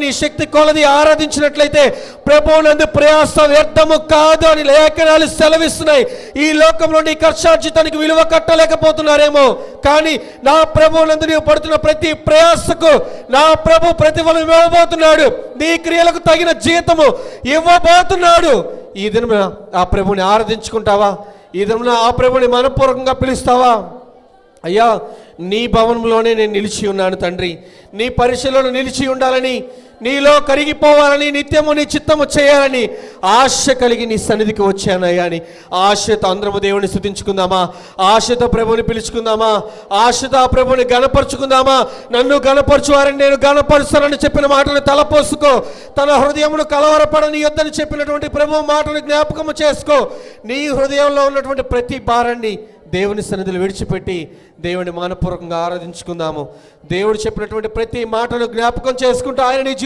నీ శక్తి కొలది ఆరాధించినట్లయితే ప్రభువునందు ప్రయాస వ్యర్థము కాదు అని లేఖనాలు సెలవిస్తున్నాయి. ఈ లోకంలో నీ కర్షార్జితానికి విలువ కట్టలేకపోతున్నారేమో. కానీ నా ప్రభువునందు నీవు పడుతున్న ప్రతి ప్రయాసకు నా ప్రభు ప్రతిఫలం ఇవ్వబోతున్నాడు. నీ క్రియలకు తగిన జీతము ఇవ్వబోతున్నాడు. ఈ దినమున ఆ ప్రభుని ఆరాధించుకుంటావా? ఈ దినమున ఆ ప్రభుని మనపూర్వకంగా పిలుస్తావా? అయ్యా నీ భవనంలోనే నేను నిలిచి ఉన్నాను తండ్రి. నీ పరిశీలన నిలిచి ఉండాలని నీలో కరిగిపోవాలని నిత్యము నీ చిత్తము చేయాలని ఆశ కలిగి నీ సన్నిధికి వచ్చానయ్యా అని. ఆశతో అందరము దేవుని స్థుతించుకుందామా? ఆశతో ప్రభుని పిలుచుకుందామా? ఆశతో ఆ ప్రభుని గణపరుచుకుందామా? నన్ను గణపరచువారని నేను గణపరుస్తానని చెప్పిన మాటను తలపోసుకో. తన హృదయమును కలవరపడని యొద్దని చెప్పినటువంటి ప్రభు మాటను జ్ఞాపకము చేసుకో. నీ హృదయంలో ఉన్నటువంటి ప్రతి భారాన్ని దేవుని సన్నిధిలో విడిచిపెట్టి దేవుని మానపూర్వకంగా ఆరాధించుకుందాము. దేవుడు చెప్పినటువంటి ప్రతి మాటను జ్ఞాపకం చేసుకుంటూ ఆయన నీ జీవితం